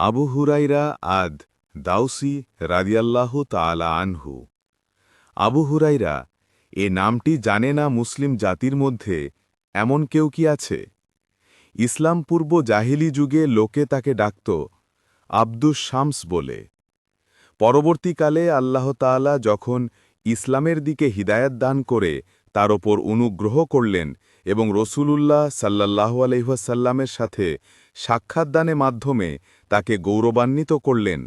আবু হুরাইরা আদ দাউসি রাদিয়াল্লাহু তাআলা আনহু। আবু হুরাইরা এ নামটি জানে না মুসলিম জাতির মধ্যে এমন কেউ কি আছে? ইসলাম পূর্ব জাহিলি যুগে লোকে তাকে ডাকত আব্দুস শামস বলে। পরবর্তীকালে আল্লাহ তাআলা যখন ইসলামের দিকে হিদায়ত দান করে তার ওপর অনুগ্রহ করলেন এবং রসুলুল্লাহ সাল্লাহ আলহাসাল্লামের সাথে সাক্ষাৎদানে মাধ্যমে তাকে গৌরবান্বিত করলেন।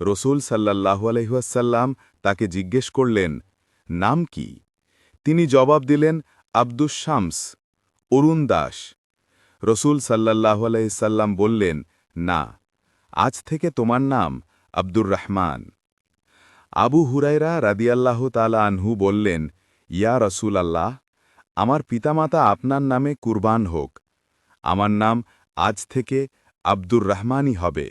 রসুল সাল্লাহ আলহাসাল্লাম তাকে জিজ্ঞেস করলেন, নাম কি? তিনি জবাব দিলেন, আব্দুস শামস, অরুণ দাস। রসুল সাল্লাহ আলাইসাল্লাম বললেন, না, আজ থেকে তোমার নাম আব্দুর রহমান। আবু হুরাইরা রাদিয়াল্লাহ তালা আনহু বললেন, ইয়া রসুল আল্লাহ আমার পিতামাতা আপনার নামে কুরবান হোক। আমার নাম আজ থেকে আব্দুর রহমানই হবে।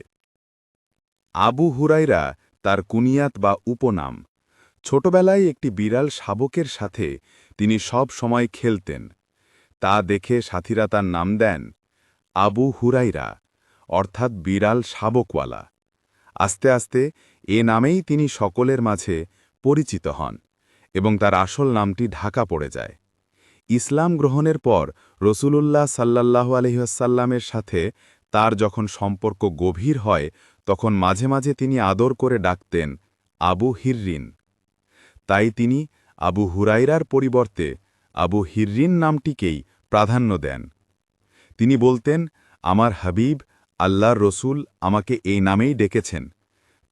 আবু হুরাইরা তার কুনিয়াত বা উপনাম। ছোটবেলায় একটি বিড়াল শাবকের সাথে তিনি সব সময় খেলতেন। তা দেখে সাথীরা তার নাম দেন আবু হুরাইরা অর্থাৎ বিড়াল শাবকওয়ালা। আস্তে আস্তে এ নামেই তিনি সকলের মাঝে পরিচিত হন এবং তার আসল নামটি ঢাকা পড়ে যায়। ইসলাম গ্রহণের পর রসুলুল্লাহ সাল্লাহ আলহিহাসাল্লামের সাথে তার যখন সম্পর্ক গভীর হয়, তখন মাঝে মাঝে তিনি আদর করে ডাকতেন, আবু হিররিন। তাই তিনি আবু হুরাইরার পরিবর্তে আবু হিররিন নামটিকেই প্রাধান্য দেন। তিনি বলতেন, আমার হাবিব, আল্লাহর রসুল আমাকে এই নামেই ডেকেছেন।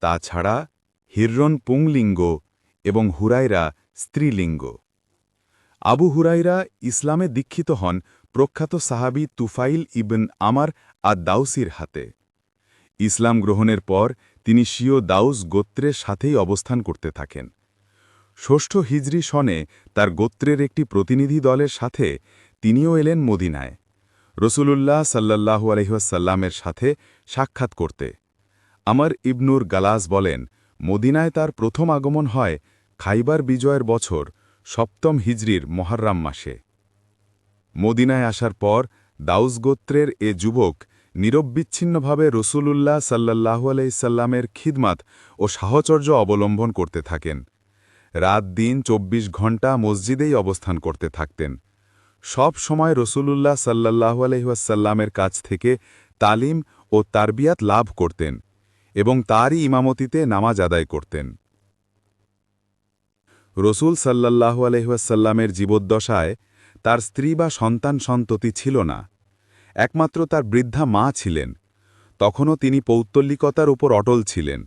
তাছাড়া হিররন পুংলিঙ্গ এবং হুরাইরা স্ত্রীলিঙ্গ। আবু হুরাইরা ইসলামে দীক্ষিত হন প্রখ্যাত সাহাবি তুফাইল ইবন আমার আর দাউসির হাতে। ইসলাম গ্রহণের পর তিনি শিও দাউস গোত্রের সাথেই অবস্থান করতে থাকেন। ষষ্ঠ হিজরি সনে তার গোত্রের একটি প্রতিনিধি দলের সাথে তিনিও এলেন মদিনায়। রসুলুল্লাহ সাল্লাহু আলহিহাসাল্লামের সাথে সাক্ষাৎ করতে। আমার ইবনুর গালাস বলেন, মদিনায় তার প্রথম আগমন হয় খাইবার বিজয়ের বছর সপ্তম হিজরির মহার্রাম মাসে। মদিনায় আসার পর দাউস গোত্রের এ যুবক নিরববিচ্ছিন্নভাবে রসুলুল্লাহ সাল্লাহু আলাইসাল্লামের খিদমাত ও সাহচর্য অবলম্বন করতে থাকেন। রাত দিন ২৪ ঘণ্টা মসজিদেই অবস্থান করতে থাকতেন। সব সময় রসুলুল্লাহ সাল্লাহু আলহিহাসাল্লামের কাছ থেকে তালিম ও তারবিয়াত লাভ করতেন এবং তারই ইমামতিতে নামাজ আদায় করতেন। রসুল সাল্লাহু আলহিহাসাল্লামের জীবদ্দশায় তার স্ত্রী বা সন্তান সন্ততি ছিল না। একমাত্র তার বৃদ্ধা মা ছিলেন। তখনও তিনি পৌত্তলিকতার উপর অটল ছিলেন।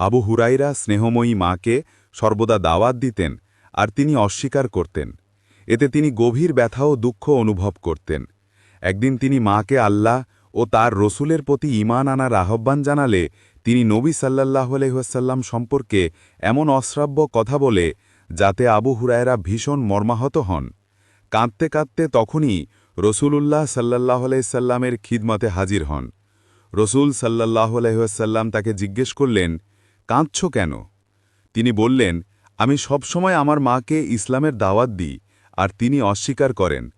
আবু হুরাইরা স্নেহময়ী মাকে সর্বদা দাওয়াত দিতেন আর তিনি অস্বীকার করতেন। এতে তিনি গভীর ব্যথা ও দুঃখ অনুভব করতেন। একদিন তিনি মাকে আল্লাহ ও তার রসুলের প্রতি ইমান আনার আহ্বান জানালে তিনি নবী সাল্লাহ আলহাসাল্লাম সম্পর্কে এমন অশ্রাব্য কথা বলে যাতে আবু হুরায়রা ভীষণ মর্মাহত হন। কাঁদতে কাঁদতে তখনই রসুলুল্লাহ সাল্লাহ আলাইসাল্লামের খিদমতে হাজির হন। রসুল সাল্লাহ আলহাসাল্লাম তাকে জিজ্ঞেস করলেন, কাঁদছ কেন? তিনি বললেন, আমি সবসময় আমার মাকে ইসলামের দাওয়াত দিই আর তিনি অস্বীকার করেন।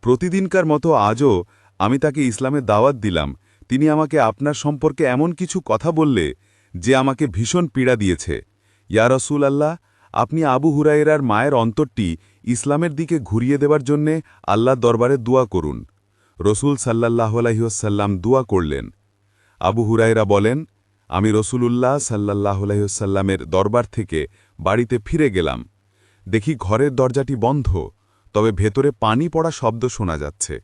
প্রতিদিনকার মতো আজও আমি তাকে ইসলামের দাওয়াত দিলাম। তিনি আমাকে আপনার সম্পর্কে এমন কিছু কথা বললে যে আমাকে ভীষণ পীড়া দিয়েছে। ইয়া রসুল আল্লাহ আপনি আবু হুরাইরার মায়ের অন্তরটি ইসলামের দিকে ঘুরিয়ে দেবার জন্যে আল্লাহ দরবারে দোয়া করুন। রসুল সাল্লাহ আলহিহসাল্লাম দোয়া করলেন। আবু হুরাইরা বলেন, আমি রসুলুল্লাহ সাল্লাহ আলহিহসাল্লামের দরবার থেকে বাড়িতে ফিরে গেলাম। দেখি ঘরের দরজাটি বন্ধ, তবে ভেতরে পানি পড়া শব্দ শোনা যাচ্ছে।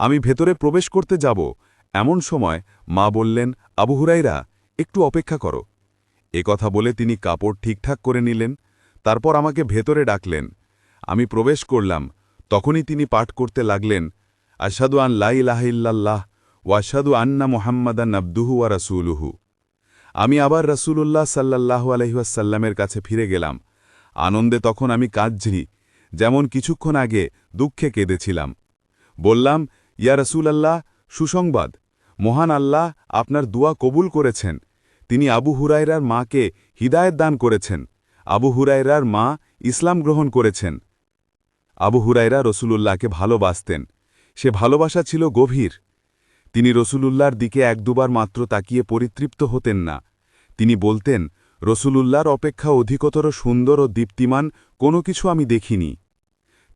আমি ভেতরে প্রবেশ করতে যাব। এমন সময় মা বললেন, আবু হুরাইরা একটু অপেক্ষা করো। কথা বলে তিনি কাপড় ঠিকঠাক করে নিলেন, তারপর আমাকে ভেতরে ডাকলেন আমি প্রবেশ করলাম। তখনই তিনি পাঠ করতে লাগলেন আশাদু আন লাইলাহিল্লাহ ওয়াসাদু আন্না মোহাম্মদান আব্দুহু ওয়া রাসুলুহু। আমি আবার রসুলুল্লাহ সাল্লাহ আলহিহাসাল্লামের কাছে ফিরে গেলাম। আনন্দে তখন আমি কাঁদছি, যেমন কিছুক্ষণ আগে দুঃখে কেঁদেছিলাম। বললাম, ইয়া রসুলাল্লাহ, সুসংবাদ। মহান আল্লাহ আপনার দুয়া কবুল করেছেন। তিনি আবু হুরাইরার মাকে হিদায়ত দান করেছেন। আবু হুরাইরার মা ইসলাম গ্রহণ করেছেন। আবু হুরাইরা রসুলুল্লাহকে ভালোবাসতেন। সে ভালোবাসা ছিল গভীর। তিনি রসুলুল্লাহর দিকে এক দুবার মাত্র তাকিয়ে পরিতৃপ্ত হতেন না। তিনি বলতেন, রসুলুল্লাহর অপেক্ষা অধিকতর সুন্দর ও দীপ্তিমান কোনো কিছু আমি দেখিনি।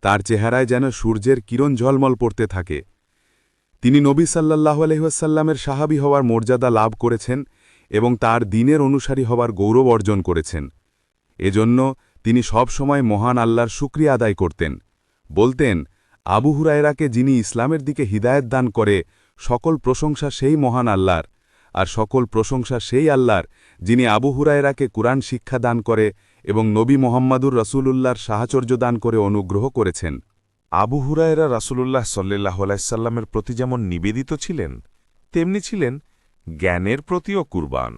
তার চেহারায় যেন সূর্যের কিরণ ঝলমল পড়তে থাকে। তিনি নবী সাল্লাহ আলহিহাসাল্লামের সাহাবি হওয়ার মর্যাদা লাভ করেছেন এবং তার দিনের অনুসারী হওয়ার গৌরব অর্জন করেছেন। এজন্য তিনি সবসময় মহান আল্লাহর শুক্রিয়া আদায় করতেন। বলতেন, আবু হুরায়রাকে যিনি ইসলামের দিকে হিদায়ত দান করে, সকল প্রশংসা সেই মহান আল্লাহর, আর সকল প্রশংসা সেই আল্লাহর, যিনি আবু হুরায়রাকে কুরআন শিক্ষা দান করে এবং নবী মোহাম্মদুর রসুলুল্লাহর সাহাচর্য দান করে অনুগ্রহ করেছেন। আবু হুরায়রা রাসূলুল্লাহ সাল্লাহ আলাইসাল্লামের প্রতি যেমন নিবেদিত ছিলেন, তেমনি ছিলেন জ্ঞানের প্রতিও কুরবান।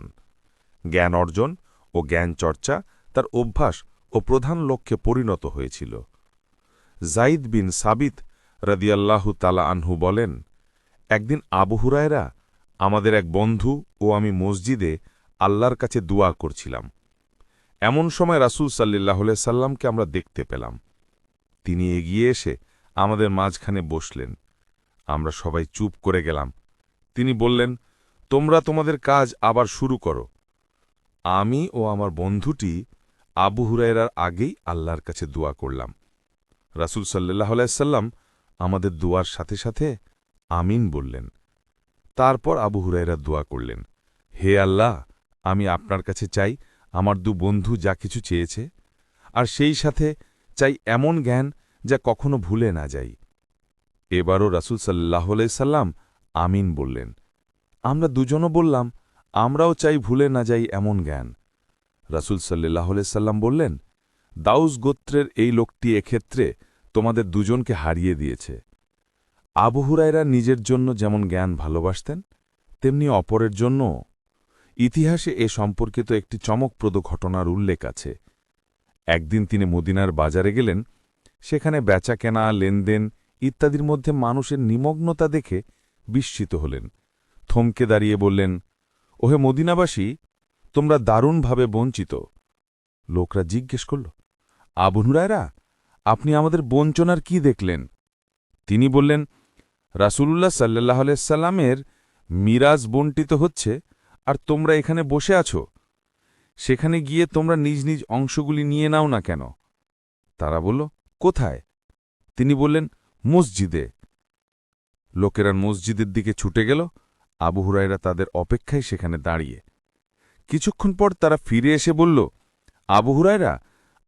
জ্ঞান অর্জন ও জ্ঞান চর্চা তার অভ্যাস ও প্রধান লক্ষ্যে পরিণত হয়েছিল। জাইদ বিন সাবিত রদিয়াল্লাহু তালা আনহু বলেন, একদিন আবু হুরায়রা আমাদের এক বন্ধু ও আমি মসজিদে আল্লাহর কাছে দুয়া করছিলাম। এমন সময় রাসূল সাল্লাহ সাল্লামকে আমরা দেখতে পেলাম। তিনি এগিয়ে এসে আমাদের মাঝখানে বসলেন। আমরা সবাই চুপ করে গেলাম। তিনি বললেন, তোমরা তোমাদের কাজ আবার শুরু করো। আমি ও আমার বন্ধুটি আবু হুরায়রার আগেই আল্লাহর কাছে দোয়া করলাম। রাসুল সাল্লাহ আলাইসাল্লাম আমাদের দোয়ার সাথে সাথে আমিন বললেন। তারপর আবু হুরায়রা দোয়া করলেন, হে আল্লাহ, আমি আপনার কাছে চাই আমার দু বন্ধু যা কিছু চেয়েছে, আর সেই সাথে চাই এমন জ্ঞান যা কখনো ভুলে না যাই। এবারও রাসুল সাল্লাহ সাল্লাম আমিন বললেন, আমরা দুজনও বললাম, আমরাও চাই ভুলে না যাই এমন জ্ঞান। রাসুল সাল্লাহ সাল্লাম বললেন দাউস গোত্রের এই লোকটি এক্ষেত্রে তোমাদের দুজনকে হারিয়ে দিয়েছে। আবহুরায়রা নিজের জন্য যেমন জ্ঞান ভালোবাসতেন, তেমনি অপরের জন্য ইতিহাসে এ সম্পর্কিত একটি চমকপ্রদ ঘটনার উল্লেখ আছে। একদিন তিনি মদিনার বাজারে গেলেন, সেখানে বেচা কেনা লেনদেন ইত্যাদির মধ্যে মানুষের নিমগ্নতা দেখে বিস্মিত হলেন। থমকে দাঁড়িয়ে বললেন, ওহে মদিনাবাসী, তোমরা দারুণভাবে বঞ্চিত। লোকরা জিজ্ঞেস করল আবনুরায়রা আপনি আমাদের বঞ্চনার কি দেখলেন? তিনি বললেন, রাসূলুল্লাহ সাল্লাহ সাল্লামের মিরাজ বন্টিত হচ্ছে, আর তোমরা এখানে বসে আছো। সেখানে গিয়ে তোমরা নিজ নিজ অংশগুলি নিয়ে নাও না কেন? তারা বলল, কোথায়? তিনি বললেন, মসজিদে। লোকেরা মসজিদের দিকে ছুটে গেল, আবু হুরাইরা তাদের অপেক্ষায় সেখানে দাঁড়িয়ে। কিছুক্ষণ পর তারা ফিরে এসে বলল, আবু হুরায়রা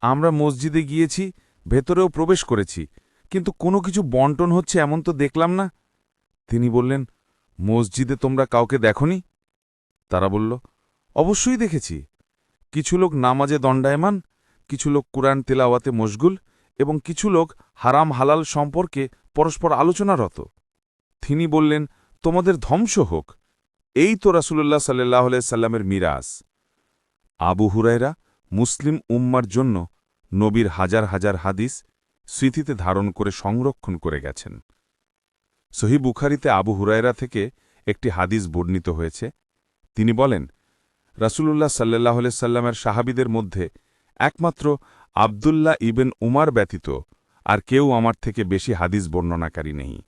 আমরা মসজিদে গিয়েছি, ভেতরেও প্রবেশ করেছি, কিন্তু কোনো কিছু বন্টন হচ্ছে এমন তো দেখলাম না। তিনি বললেন, মসজিদে তোমরা কাউকে দেখনি? তারা বলল, অবশ্যই দেখেছি। কিছু লোক নামাজে দণ্ডায়মান, কিছু লোক কুরআন তেলাওয়াতে মশগুল এবং কিছু লোক হারাম হালাল সম্পর্কে পরস্পর আলোচনারত। তিনি বললেন, তোমাদের ধ্বংস হোক। এই তো রাসুল্লাহ সাল্লাহ সাল্লামের মিরাস আবু হুরায়রা মুসলিম উম্মার জন্য নবীর হাজার হাজার হাদিস স্মৃতিতে ধারণ করে সংরক্ষণ করে গেছেন। সহি বুখারিতে আবু হুরায়রা থেকে একটি হাদিস বর্ণিত হয়েছে। তিনি বলেন, রাসূলুল্লাহ সাল্লাহ সাল্লামের সাহাবিদের মধ্যে একমাত্র আবদুল্লাহ ইবেন উমার ব্যতীত আর কেউ আমার থেকে বেশি হাদিস বর্ণনাকারী নেই।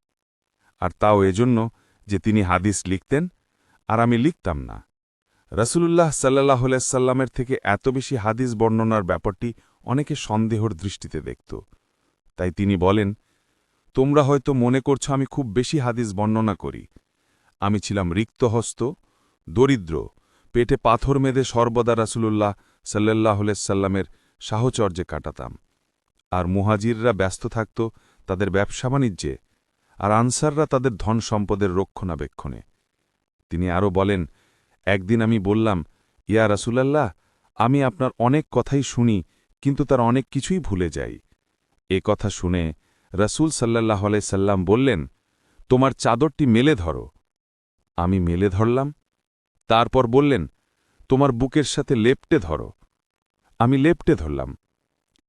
আর তাও এজন্য যে তিনি হাদিস লিখতেন আর আমি লিখতাম না। রসুল্লাহ সাল্লাহ সাল্লামের থেকে এত বেশি হাদিস বর্ণনার ব্যাপারটি অনেকে সন্দেহর দৃষ্টিতে দেখত। তাই তিনি বলেন, তোমরা হয়তো মনে করছ আমি খুব বেশি হাদিস বর্ণনা করি। আমি ছিলাম রিক্তহস্ত, দরিদ্র, পেটে পাথর মেদে সর্বদা রাসুলুল্লাহ সাল্লাহ সাল্লামের সাহচর্যে কাটাতাম। আর মুহাজিররা ব্যস্ত থাকত তাদের ব্যবসা বাণিজ্যে, আর আনসাররা তাদের ধন সম্পদের রক্ষণাবেক্ষণে। তিনি আরও বলেন একদিন আমি বললাম, ইয়া রাসুলাল্লাহ, আমি আপনার অনেক কথাই শুনি, কিন্তু তার অনেক কিছুই ভুলে যাই। এ কথা শুনে রসুল সাল্লাহ সাল্লাম বললেন, তোমার চাদরটি মেলে ধরো। আমি মেলে ধরলাম, তারপর বললেন, তোমার বুকের সাথে লেপটে ধরো। আমি লেপটে ধরলাম।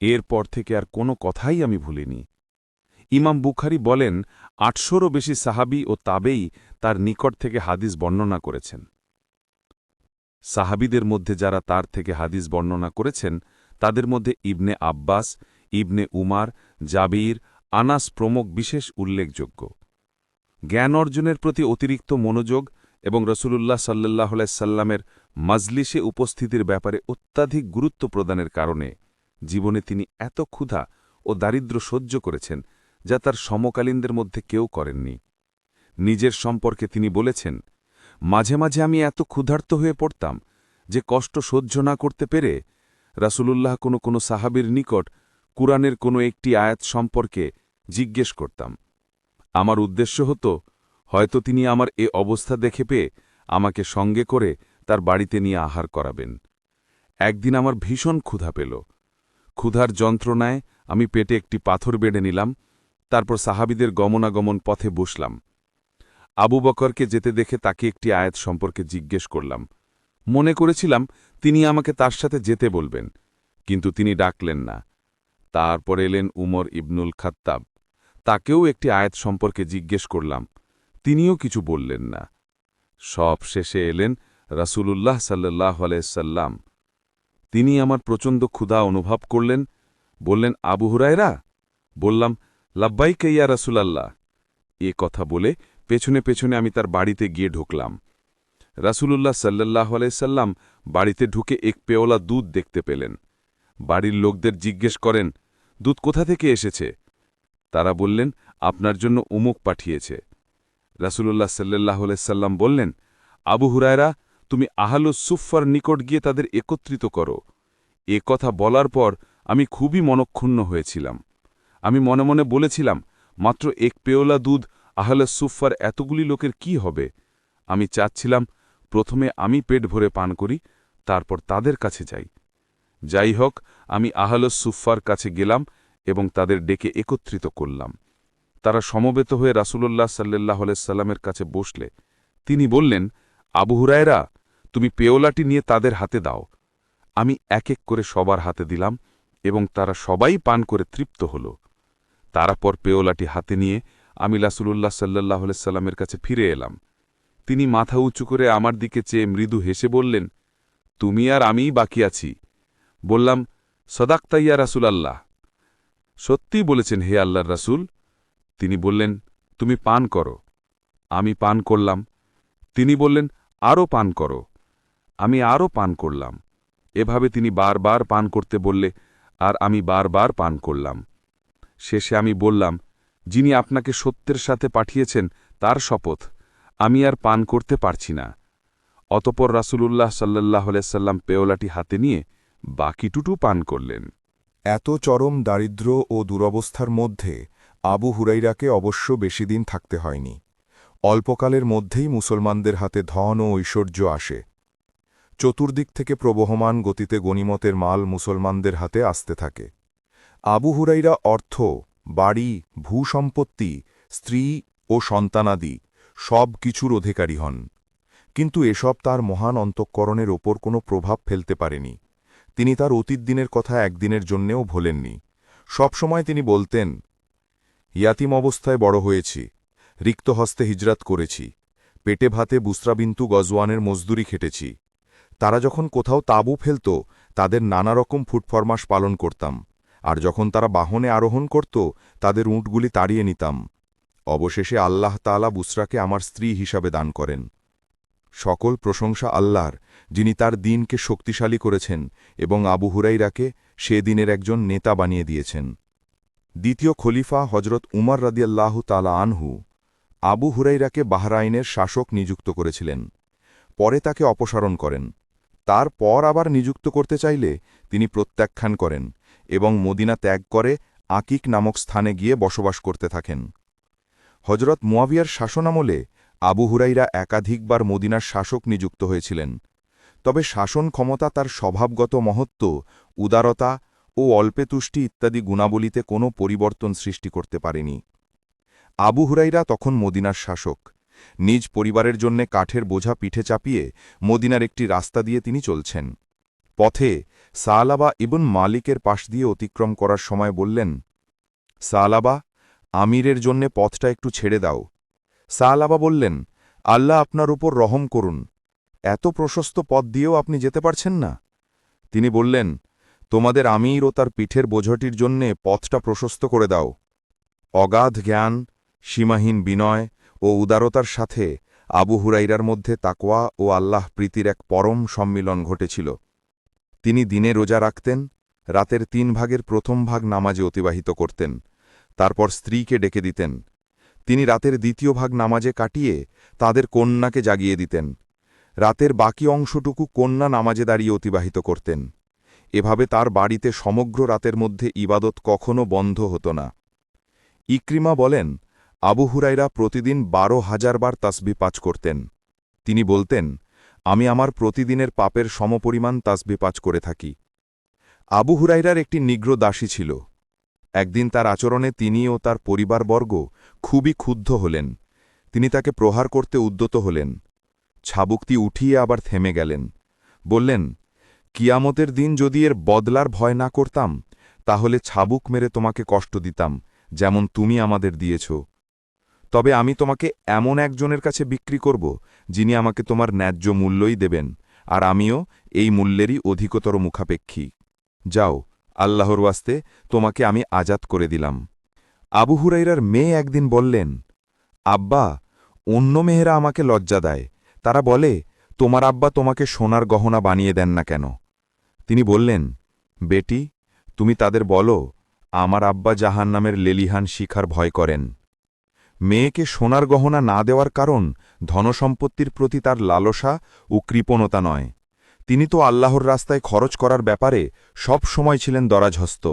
এরপর থেকে আর কোনো কথাই আমি ভুলিনি। ইমাম বুখারি বলেন, আটশোরও বেশি সাহাবি ও তাবেই তার নিকট থেকে হাদিস বর্ণনা করেছেন। সাহাবিদের মধ্যে যারা তার থেকে হাদিস বর্ণনা করেছেন, তাদের মধ্যে ইবনে আব্বাস, ইবনে উমার, জাবির, আনাস প্রমুখ বিশেষ উল্লেখযোগ্য। জ্ঞান অর্জনের প্রতি অতিরিক্ত মনোযোগ এবং রসুলুল্লাহ সাল্লাহ সাল্লামের মাজলিসে উপস্থিতির ব্যাপারে অত্যাধিক গুরুত্ব প্রদানের কারণে জীবনে তিনি এত ক্ষুধা ও দারিদ্র্য সহ্য করেছেন যা তার সমকালীনদের মধ্যে কেউ করেননি। নিজের সম্পর্কে তিনি বলেছেন মাঝে মাঝে আমি এত ক্ষুধার্ত হয়ে পড়তাম যে কষ্ট সহ্য না করতে পেরে রাসূলুল্লাহ কোনো কোনো সাহাবীর নিকট কুরআনের কোনো একটি আয়াত সম্পর্কে জিজ্ঞেস করতাম। আমার উদ্দেশ্য হতো, হয়তো তিনি আমার এ অবস্থা দেখে পেয়ে আমাকে সঙ্গে করে তার বাড়িতে নিয়ে আহার করাবেন। একদিন আমার ভীষণ ক্ষুধা পেল। ক্ষুধার যন্ত্রণায় আমি পেটে একটি পাথর বেড়ে নিলাম, তারপর সাহাবিদের গমনাগমন পথে বসলাম। আবু বকরকে যেতে দেখে তাকে একটি আয়াত সম্পর্কে জিজ্ঞেস করলাম। মনে করেছিলাম, তিনি আমাকে তার সাথে যেতে বলবেন, কিন্তু তিনি ডাকলেন না। তারপর এলেন উমর ইবনুল খাত্তাব। তাকেও একটি আয়াত সম্পর্কে জিজ্ঞেস করলাম, তিনিও কিছু বললেন না। সব শেষে এলেন রাসূলুল্লাহ সাল্লাহ আলাইসাল্লাম তিনি আমার প্রচণ্ড ক্ষুধা অনুভব করলেন, বললেন, আবু হুরায়রা? বললাম লাব্বাই কেইয়া রাসূলাল্লাহ। এ কথা বলে পেছনে পেছনে আমি তার বাড়িতে গিয়ে ঢুকলাম। রাসূলুল্লাহ সাল্লাহ আলাইসাল্লাম বাড়িতে ঢুকে এক পেওলা দুধ দেখতে পেলেন। বাড়ির লোকদের জিজ্ঞেস করেন, দুধ কোথা থেকে এসেছে? তারা বললেন, আপনার জন্য উমুক পাঠিয়েছে। রাসূলুল্লাহ সাল্লাহ সাল্লাম বললেন, আবু হুরায়রা, তুমি আহালুস সুফার নিকট গিয়ে তাদের একত্রিত করো। এ কথা বলার পর আমি খুবই মনক্ষুণ্ণ হয়েছিলাম। আমি মনে মনে বলেছিলাম, মাত্র এক পেওলা দুধ আহলে সুফার এতগুলি লোকের কি হবে? আমি চাচ্ছিলাম, প্রথমে আমি পেট ভরে পান করি, তারপর তাদের কাছে যাই। যাই হোক, আমি আহলে সুফার কাছে গেলাম এবং তাদের ডেকে একত্রিত করলাম। তারা সমবেত হয়ে রাসূলুল্লাহ সাল্লাহ সাল্লামের কাছে বসলে। তিনি বললেন, আবু হুরায়রা, তুমি পেওলাটি নিয়ে তাদের হাতে দাও। আমি এক এক করে সবার হাতে দিলাম এবং তারা সবাই পান করে তৃপ্ত হল। তারপর পেওলাটি হাতে নিয়ে আমি রাসূলুল্লাহ সাল্লাহ সাল্লামের কাছে ফিরে এলাম। তিনি মাথা উঁচু করে আমার দিকে চেয়ে মৃদু হেসে বললেন, তুমি আর আমিই বাকি আছি। বললাম সদাক্তাইয়া রাসূলাল্লাহ। সত্যিই বলেছেন হে আল্লাহর রাসূল। তিনি বললেন, তুমি পান করো। আমি পান করলাম। তিনি বললেন, আরও পান করো। আমি আরও পান করলাম। এভাবে তিনি বারবার পান করতে বললে, আর আমি বারবার পান করলাম। শেষে আমি বললাম যিনি আপনাকে সত্যের সাথে পাঠিয়েছেন, তার শপথ। আমি আর পান করতে পারছি না। অতপর রাসূলুল্লাহ সাল্লাহ সাল্লাম পেওলাটি হাতে নিয়ে বাকিটুটু পান করলেন। এত চরম দারিদ্র্য ও দুরবস্থার মধ্যে আবু হুরাইরাকে অবশ্য বেশি দিন থাকতে হয়নি। অল্পকালের মধ্যেই মুসলমানদের হাতে ধন ও ঐশ্বর্য আসে। চতুর্দিক থেকে প্রবহমান গতিতে গণিমতের মাল মুসলমানদের হাতে আসতে থাকে। আবু হুরাইরা অর্থ বাড়ি, ভূসম্পত্তি, স্ত্রী ও সন্তানাদি সব কিছুর অধিকারী হন। কিন্তু এসব তার মহান অন্তঃকরণের ওপর কোনো প্রভাব ফেলতে পারেনি। তিনি তার অতীত দিনের কথা একদিনের জন্যেও ভোলেননি। সবসময় তিনি বলতেন, ইয়াতিম অবস্থায় বড় হয়েছি, রিক্ত হস্তে হিজরাত করেছি, পেটে ভাতে বুসরাবিন্তু গজওয়ানের মজদুরি খেটেছি। তারা যখন কোথাও তাঁবু ফেলত, তাদের নানা রকম ফুটফরমাস পালন করতাম। আর যখন তারা বাহনে আরোহণ করত, তাদের উঁটগুলি তাড়িয়ে নিতাম। অবশেষে আল্লাহ তালা বুসরাকে আমার স্ত্রী হিসাবে দান করেন। সকল প্রশংসা আল্লাহর, যিনি তার দিনকে শক্তিশালী করেছেন এবং আবু হুরাইরাকে সে দিনের একজন নেতা বানিয়ে দিয়েছেন। দ্বিতীয় খলিফা হজরত উমর রাদিয়াল্লাহু তালা আনহু আবু হুরাইরাকে বাহরাইনের শাসক নিযুক্ত করেছিলেন। পরে তাকে অপসারণ করেন। তার পর আবার নিযুক্ত করতে চাইলে তিনি প্রত্যাখ্যান করেন। এবং মদিনা ত্যাগ করে আকিক নামক স্থানে গিয়ে বসবাস করতে থাকেন। হজরত মুয়াবিয়ার শাসনামলে আবু হুরাইরা একাধিকবার মদিনার শাসক নিযুক্ত হয়েছিলেন। তবে শাসন ক্ষমতা তার স্বভাবগত মহত্ব, উদারতা ও অল্পে তুষ্টি ইত্যাদি গুণাবলীতে কোনো পরিবর্তন সৃষ্টি করতে পারেনি। আবু হুরাইরা তখন মদিনার শাসক। নিজ পরিবারের জন্যে কাঠের বোঝা পিঠে চাপিয়ে মদিনার একটি রাস্তা দিয়ে তিনি চলছেন। পথে সালাবা ইবন মালিকের পাশ দিয়ে অতিক্রম করার সময় বললেন, সালাবা, আমিরের জন্যে পথটা একটু ছেড়ে দাও। সালাবা বললেন, আল্লাহ আপনার উপর রহম করুন। এত প্রশস্ত পথ দিয়েও আপনি যেতে পারছেন না? তিনি বললেন, তোমাদের আমির ও তার পিঠের বোঝটির জন্যে পথটা প্রশস্ত করে দাও। অগাধ জ্ঞান, সীমাহীন বিনয় ও উদারতার সাথে আবু হুরাইরার মধ্যে তাকোয়া ও আল্লাহ প্রীতির এক পরম সম্মিলন ঘটেছিল। তিনি দিনে রোজা রাখতেন, রাতের তিন ভাগের প্রথম ভাগ নামাজে অতিবাহিত করতেন, তারপর স্ত্রীকে ডেকে দিতেন। তিনি রাতের দ্বিতীয় ভাগ নামাজে কাটিয়ে তাদের কন্যাকে জাগিয়ে দিতেন। রাতের বাকি অংশটুকু কন্যা নামাজে দাঁড়িয়ে অতিবাহিত করতেন। এভাবে তার বাড়িতে সমগ্র রাতের মধ্যে ইবাদত কখনো বন্ধ হতো না। ইক্রিমা বলেন, আবু হুরাইরা প্রতিদিন বারো হাজার বার তাসবি পাচ করতেন। তিনি বলতেন আমি আমার প্রতিদিনের পাপের সমপরিমাণ তাসবি পাচ করে থাকি। আবু হুরাইরার একটি নিগ্র দাসী ছিল। একদিন তার আচরণে তিনি ও তার পরিবারবর্গ খুবই ক্ষুব্ধ হলেন। তিনি তাকে প্রহার করতে উদ্যত হলেন। ছাবুকটি উঠিয়ে আবার থেমে গেলেন। বললেন, কিয়ামতের দিন যদি এর বদলার ভয় না করতাম, তাহলে ছাবুক মেরে তোমাকে কষ্ট দিতাম, যেমন তুমি আমাদের দিয়েছ। তবে আমি তোমাকে এমন একজনের কাছে বিক্রি করব, যিনি আমাকে তোমার ন্যায্য মূল্যই দেবেন, আর আমিও এই মূল্যেরই অধিকতর মুখাপেক্ষী। যাও, আল্লাহর ওয়াস্তে তোমাকে আমি আজাদ করে দিলাম। আবু হুরাইরার মেয়ে একদিন বললেন, আব্বা, অন্য মেয়েরা আমাকে লজ্জা দেয়। তারা বলে, তোমার আব্বা তোমাকে সোনার গহনা বানিয়ে দেন না কেন? তিনি বললেন, বেটি, তুমি তাদের বলো, আমার আব্বা জাহান নামের লেলিহান শিখার ভয় করেন। মেয়েকে সোনার গহনা না দেওয়ার কারণ ধনসম্পত্তির প্রতি তার লালসা ও কৃপণতা নয়। তিনি তো আল্লাহর রাস্তায় খরচ করার ব্যাপারে সব সময় ছিলেন দরাজহস্ত।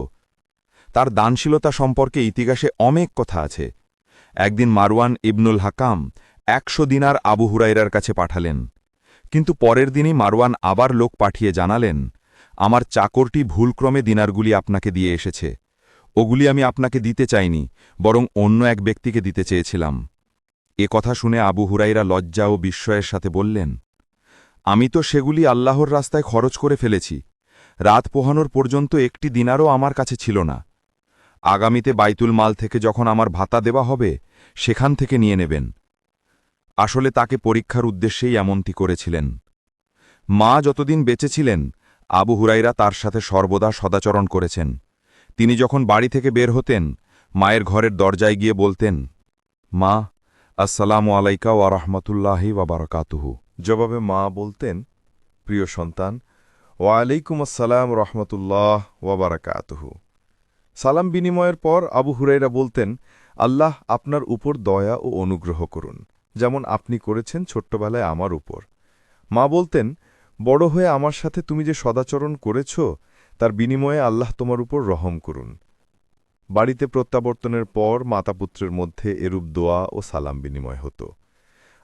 তার দানশীলতা সম্পর্কে ইতিহাসে অনেক কথা আছে। একদিন মারওয়ান ইবনুল হাকাম একশো দিনার আবু হুরাইরার কাছে পাঠালেন। কিন্তু পরের দিনই মারওয়ান আবার লোক পাঠিয়ে জানালেন, আমার চাকরটি ভুলক্রমে দিনারগুলি আপনাকে দিয়ে এসেছে। ওগুলি আমি আপনাকে দিতে চাইনি, বরং অন্য এক ব্যক্তিকে দিতে চেয়েছিলাম। এ কথা শুনে আবু হুরাইরা লজ্জা ও বিস্ময়ের সাথে বললেন, আমি তো সেগুলি আল্লাহর রাস্তায় খরচ করে ফেলেছি। রাত পোহানোর পর্যন্ত একটি দিনারও আমার কাছে ছিল না। আগামীতে বাইতুল মাল থেকে যখন আমার ভাতা দেওয়া হবে, সেখান থেকে নিয়ে নেবেন। আসলে তাকে পরীক্ষার উদ্দেশ্যেই এমনটি করেছিলেন। মা যতদিন বেঁচেছিলেন আবু হুরাইরা তার সাথে সর্বদা সদাচরণ করেছেন। তিনি যখন বাড়ি থেকে বের হতেন, মায়ের ঘরের দরজায় গিয়ে বলতেন, মা, আসসালামু আলাইকা ওয়া রহমতুল্লাহি ওয়াবারকাতুহু জবাবে মা বলতেন, প্রিয় সন্তান ওয়ালাইকুম আসসালাম রহমতুল্লাহ ওয়াবারাকাতুহু সালাম বিনিময়ের পর আবু হুরাইরা বলতেন, আল্লাহ আপনার উপর দয়া ও অনুগ্রহ করুন, যেমন আপনি করেছেন ছোট্টবেলায় আমার উপর। মা বলতেন, বড় হয়ে আমার সাথে তুমি যে সদাচরণ করেছ তার বিনিময়ে আল্লাহ তোমার উপর রহম করুন। বাড়িতে প্রত্যাবর্তনের পর মাতাপুত্রের মধ্যে এরূপ দোয়া ও সালাম বিনিময় হতো।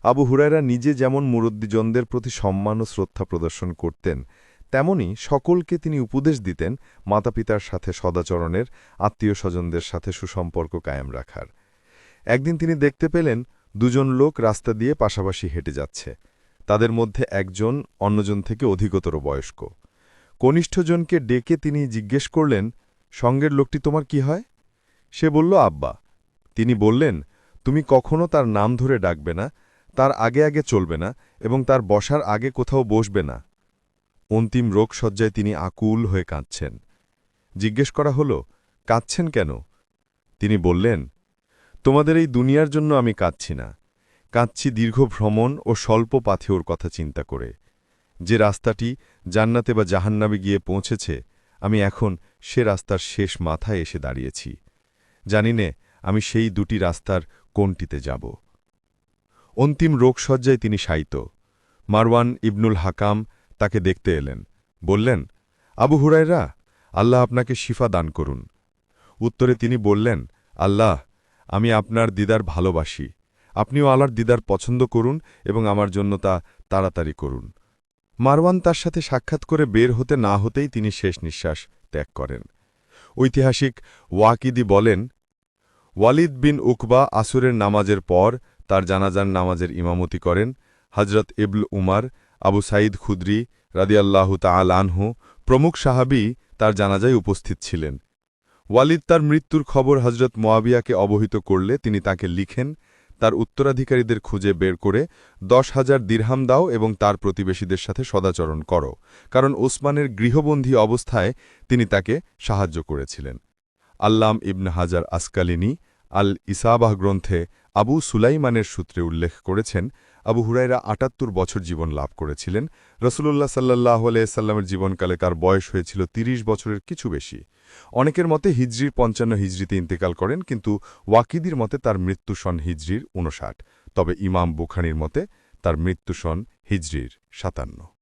আবু হুরায়রা নিজে যেমন মুরব্বীজনদের প্রতি সম্মান ও শ্রদ্ধা প্রদর্শন করতেন, তেমনি সকলকে তিনি উপদেশ দিতেন মাতাপিতার সাথে সদাচরণের আত্মীয় স্বজনদের সাথে সুসম্পর্ক কায়েম রাখার। একদিন তিনি দেখতে পেলেন, দুজন লোক রাস্তা দিয়ে পাশাপাশি হেঁটে যাচ্ছে। তাদের মধ্যে একজন অন্যজন থেকে অধিকতর বয়স্ক। কনিষ্ঠজনকে ডেকে তিনি জিজ্ঞেস করলেন, সঙ্গের লোকটি তোমার কি হয়? সে বলল, আব্বা। তিনি বললেন, তুমি কখনো তার নাম ধরে ডাকবে না, তার আগে আগে চলবে না এবং তার বসার আগে কোথাও বসবে না। অন্তিম রোগ রোগসজ্জায় তিনি আকুল হয়ে কাঁদছেন। জিজ্ঞেস করা হল, কাঁদছেন কেন? তিনি বললেন, তোমাদের এই দুনিয়ার জন্য আমি কাঁদছি না। কাঁদছি দীর্ঘ ভ্রমণ ও স্বল্প পাথেওর কথা চিন্তা করে। যে রাস্তাটি জান্নাতে বা জাহান্নামে গিয়ে পৌঁছেছে, আমি এখন সে রাস্তার শেষ মাথায় এসে দাঁড়িয়েছি। জানি নে, আমি সেই দুটি রাস্তার কোনটিতে যাব। অন্তিম রোগসজ্জায় তিনি শায়িত। মারওয়ান ইবনুল হাকাম তাকে দেখতে এলেন। বললেন, আবু হুরাইরা আল্লাহ আপনাকে শিফা দান করুন। উত্তরে তিনি বললেন, আল্লাহ, আমি আপনার দিদার ভালোবাসি। আপনিও আল্লাহর দিদার পছন্দ করুন এবং আমার জন্য তা তাড়াতাড়ি করুন। মারওয়ান তার সাথে সাক্ষাৎ করে বের হতে না হতেই তিনি শেষ নিঃশ্বাস ত্যাগ করেন। ঐতিহাসিক ওয়াকিদি বলেন, ওয়ালিদ বিন উকবা আসুরের নামাজের পর তার জানাজান নামাজের ইমামতি করেন। হজরত ইবল উমার, আবু সাঈদ খুদ্রি রাদিয়াল্লাহু তাআল আনহু, প্রমুখ সাহাবি তার জানাজায় উপস্থিত ছিলেন। ওয়ালিদ তার মৃত্যুর খবর হজরত মোয়াবিয়াকে অবহিত করলে তিনি তাকে লিখেন তার উত্তরাধিকারীদের খুঁজে বের করে দশ হাজার দিরহাম দাও এবং তার প্রতিবেশীদের সাথে সদাচরণ করো, কারণ ওসমানের গৃহবন্দী অবস্থায় তিনি তাকে সাহায্য করেছিলেন। আল্লাম ইবন হাজার আসকালিনী আল ইসাবাহ গ্রন্থে আবু সুলাইমানের সূত্রে উল্লেখ করেছেন, আবু হুরাইরা আটাত্তর বছর জীবন লাভ করেছিলেন। রসুল্লাহ সাল্লাহ আলাইসাল্লামের জীবনকালে তার বয়স হয়েছিল ৩০ বছরের কিছু বেশি। অনেকের মতে হিজরির পঞ্চান্ন হিজরিতে ইন্তেকাল করেন, কিন্তু ওয়াকিদির মতে তার মৃত্যু সন হিজরির উনষাট তবে ইমাম বুখানির মতে তার মৃত্যু সন হিজরির সাতান্ন।